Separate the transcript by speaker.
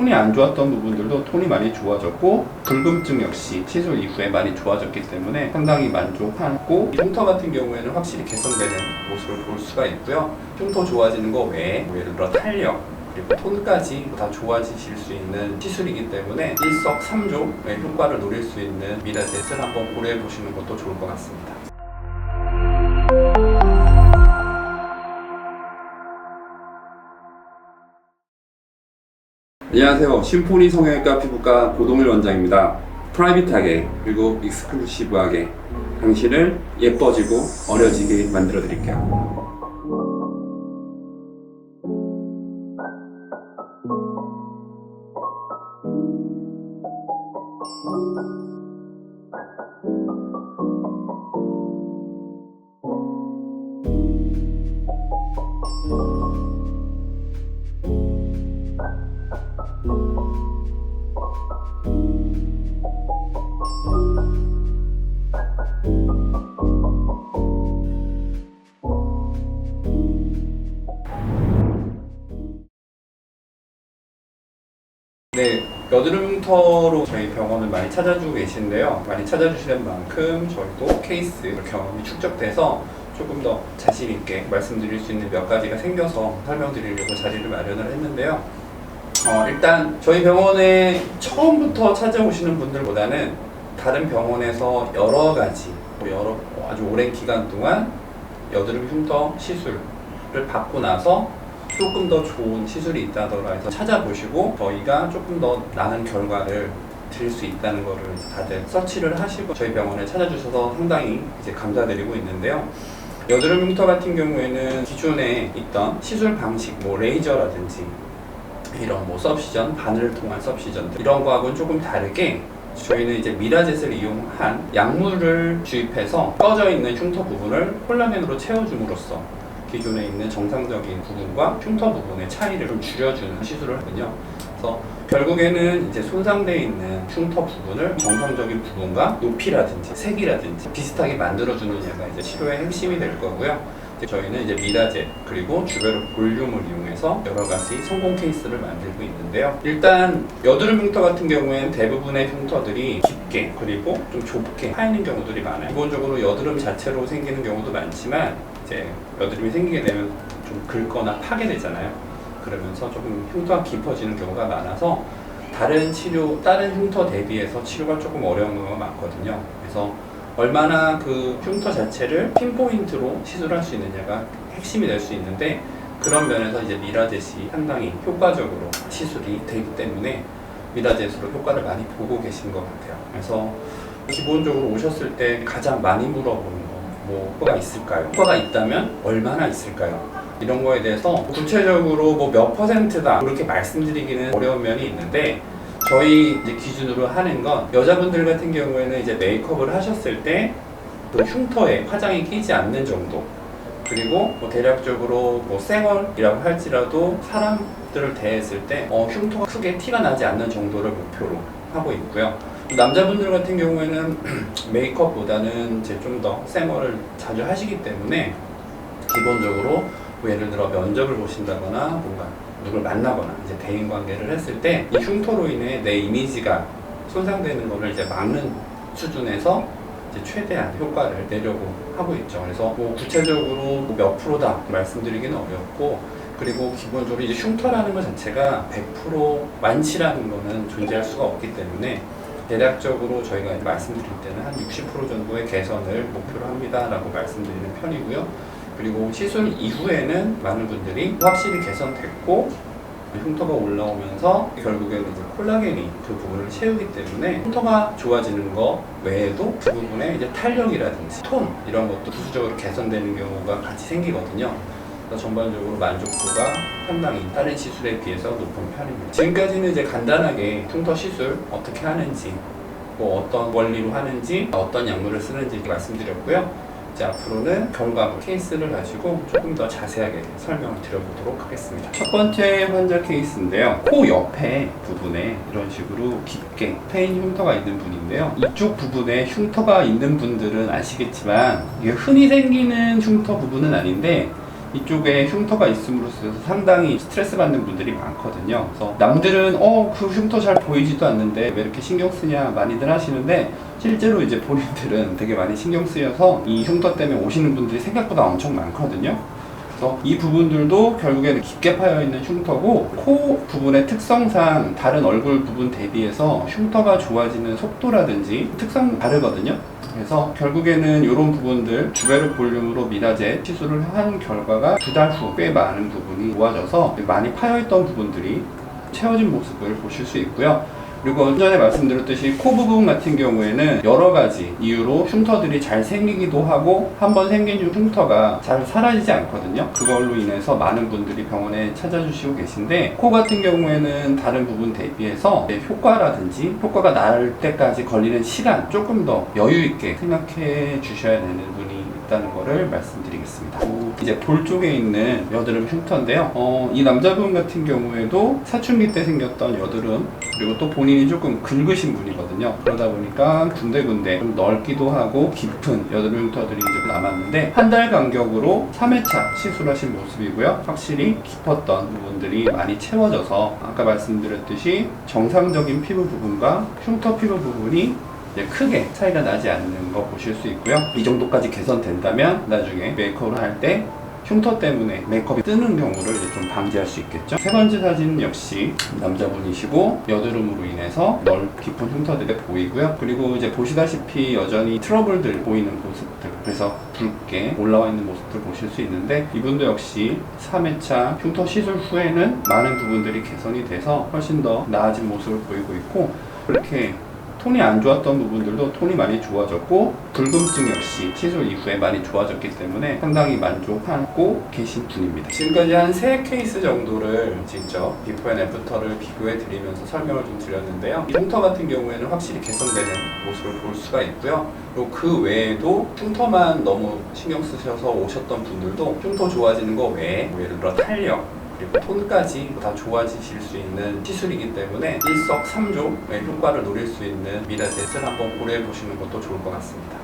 Speaker 1: 톤이 안 좋았던 부분들도 톤이 많이 좋아졌고 붉음증 역시 시술 이후에 많이 좋아졌기 때문에 상당히 만족하고 흉터 같은 경우에는 확실히 개선되는 모습을 볼 수가 있고요. 흉터 좋아지는 거 외에 뭐 예를 들어 탄력 그리고 톤까지 다 좋아지실 수 있는 시술이기 때문에 일석삼조의 효과를 노릴 수 있는 미라젯을 한번 고려해 보시는 것도 좋을 것 같습니다. 안녕하세요. 심포니 성형외과 피부과 고동일 원장입니다. 프라이빗하게 그리고 익스클루시브하게 당신을 예뻐지고 어려지게 만들어 드릴게요. 여드름 흉터로 저희 병원을 많이 찾아주고 계신데요. 많이 찾아주시는 만큼 저희도 케이스 경험이 축적돼서 조금 더 자신 있게 말씀드릴 수 있는 몇 가지가 생겨서 설명드리려고 자리를 마련을 했는데요. 어, 일단 저희 병원에 처음부터 찾아오시는 분들보다는 다른 병원에서 여러 가지 뭐 여러 아주 오랜 기간 동안 여드름 흉터 시술을 받고 나서 조금 더 좋은 시술이 있다더라 해서 찾아보시고 저희가 조금 더 나은 결과를 드릴 수 있다는 거를 다들 서치를 하시고 저희 병원에 찾아주셔서 상당히 이제 감사드리고 있는데요. 여드름 흉터 같은 경우에는 기존에 있던 시술 방식, 뭐 레이저라든지 이런 뭐 서브시전, 바늘을 통한 서브시전 이런 거하고는 조금 다르게 저희는 이제 미라젯을 이용한 약물을 주입해서 꺼져 있는 흉터 부분을 콜라겐으로 채워줌으로써 기존에 있는 정상적인 부분과 흉터 부분의 차이를 좀 줄여주는 시술을 하거든요. 그래서 결국에는 이제 손상되어 있는 흉터 부분을 정상적인 부분과 높이라든지 색이라든지 비슷하게 만들어주는 얘가 이제 치료의 핵심이 될 거고요. 저희는 이제 미라젯 그리고 주베르 볼륨을 이용해서 여러 가지 성공 케이스를 만들고 있는데요. 일단 여드름 흉터 같은 경우에는 대부분의 흉터들이 깊게 그리고 좀 좁게 파이는 경우들이 많아요. 기본적으로 여드름 자체로 생기는 경우도 많지만 이제 여드름이 생기게 되면 좀 긁거나 파괴되잖아요. 그러면서 조금 흉터가 깊어지는 경우가 많아서 다른 치료, 다른 흉터 대비해서 치료가 조금 어려운 경우가 많거든요. 그래서 얼마나 그 흉터 자체를 핀포인트로 시술할 수 있느냐가 핵심이 될 수 있는데 그런 면에서 이제 미라젯이 상당히 효과적으로 시술이 되기 때문에 미라젯으로 효과를 많이 보고 계신 것 같아요. 그래서 기본적으로 오셨을 때 가장 많이 물어보는 거, 뭐 효과가 있을까요? 효과가 있다면 얼마나 있을까요? 이런 거에 대해서 구체적으로 뭐 몇 퍼센트다 그렇게 말씀드리기는 어려운 면이 있는데 저희 이제 기준으로 하는 건 여자분들 같은 경우에는 이제 메이크업을 하셨을 때 그 흉터에 화장이 끼지 않는 정도 그리고 뭐 대략적으로 뭐 쌩얼이라고 할지라도 사람들을 대했을 때 어, 흉터가 크게 티가 나지 않는 정도를 목표로 하고 있고요. 남자분들 같은 경우에는 메이크업보다는 이제 좀 더 쌩얼을 자주 하시기 때문에 기본적으로 뭐 예를 들어 면접을 보신다거나 뭔가 누굴 만나거나 이제 대인 관계를 했을 때 이 흉터로 인해 내 이미지가 손상되는 것을 이제 막는 수준에서 이제 최대한 효과를 내려고 하고 있죠. 그래서 뭐 구체적으로 뭐몇 프로다 말씀드리기는 어렵고 그리고 기본적으로 이제 흉터라는 것 자체가 100% 완치라는 거는 존재할 수가 없기 때문에 대략적으로 저희가 말씀드릴 때는 한 60% 정도의 개선을 목표로 합니다라고 말씀드리는 편이고요. 그리고 시술 이후에는 많은 분들이 확실히 개선됐고 흉터가 올라오면서 결국에는 이제 콜라겐이 그 부분을 채우기 때문에 흉터가 좋아지는 거 외에도 그 부분에 이제 탄력이라든지 톤 이런 것도 부수적으로 개선되는 경우가 같이 생기거든요. 그래서 전반적으로 만족도가 상당히 다른 시술에 비해서 높은 편입니다. 지금까지는 이제 간단하게 흉터 시술 어떻게 하는지 뭐 어떤 원리로 하는지 어떤 약물을 쓰는지 말씀드렸고요. 이제 앞으로는 결과물 케이스를 가지고 조금 더 자세하게 설명을 드려보도록 하겠습니다. 첫 번째 환자 케이스인데요. 코 옆에 부분에 이런 식으로 깊게 패인 흉터가 있는 분인데요. 이쪽 부분에 흉터가 있는 분들은 아시겠지만 이게 흔히 생기는 흉터 부분은 아닌데 이쪽에 흉터가 있음으로써 상당히 스트레스 받는 분들이 많거든요. 그래서 남들은 어 그 흉터 잘 보이지도 않는데 왜 이렇게 신경 쓰냐 많이들 하시는데 실제로 이제 본인들은 되게 많이 신경 쓰여서 이 흉터 때문에 오시는 분들이 생각보다 엄청 많거든요. 그래서 이 부분들도 결국에는 깊게 파여 있는 흉터고 코 부분의 특성상 다른 얼굴 부분 대비해서 흉터가 좋아지는 속도라든지 특성 다르거든요. 그래서 결국에는 이런 부분들 주베르 볼륨으로 미라제 시술을 한 결과가 두 달 후 꽤 많은 부분이 좋아져서 많이 파여있던 부분들이 채워진 모습을 보실 수 있고요. 그리고 전에 말씀드렸듯이 코 부분 같은 경우에는 여러 가지 이유로 흉터들이 잘 생기기도 하고 한번 생긴 흉터가 잘 사라지지 않거든요. 그걸로 인해서 많은 분들이 병원에 찾아주시고 계신데 코 같은 경우에는 다른 부분 대비해서 내 효과라든지 효과가 날 때까지 걸리는 시간 조금 더 여유 있게 생각해 주셔야 되는 분이 있다는 거를 말씀드리겠습니다. 오, 이제 볼 쪽에 있는 여드름 흉터인데요. 어, 이 남자분 같은 경우에도 사춘기 때 생겼던 여드름 그리고 또 본인 이 조금 긁으신 분이거든요. 그러다 보니까 군데군데 좀 넓기도 하고 깊은 여드름 흉터들이 이제 남았는데 한 달 간격으로 3회차 시술하신 모습이고요. 확실히 깊었던 부분들이 많이 채워져서 아까 말씀드렸듯이 정상적인 피부 부분과 흉터 피부 부분이 크게 차이가 나지 않는 거 보실 수 있고요. 이 정도까지 개선된다면 나중에 메이크업을 할 때 흉터 때문에 메이크업이 뜨는 경우를 좀 방지할 수 있겠죠. 세 번째 사진은 역시 남자분이시고 여드름으로 인해서 넓 깊은 흉터들이 보이고요. 그리고 이제 보시다시피 여전히 트러블들 보이는 모습들 그래서 붉게 올라와 있는 모습들 보실 수 있는데 이분도 역시 3회차 흉터 시술 후에는 많은 부분들이 개선이 돼서 훨씬 더 나아진 모습을 보이고 있고 그렇게 톤이 안 좋았던 부분들도 톤이 많이 좋아졌고 붉음증 역시 시술 이후에 많이 좋아졌기 때문에 상당히 만족하고 계신 분입니다. 지금까지 한세 케이스 정도를 직접 비포 앤 애프터를 비교해 드리면서 설명을 좀 드렸는데요. 이 흉터 같은 경우에는 확실히 개선되는 모습을 볼 수가 있고요. 그리고 그 외에도 흉터만 너무 신경 쓰셔서 오셨던 분들도 흉터 좋아지는 거 외에 뭐 예를 들어 탄력 그리고 톤까지 다 좋아지실 수 있는 시술이기 때문에 일석삼조의 효과를 노릴 수 있는 미라젯을 한번 고려해 보시는 것도 좋을 것 같습니다.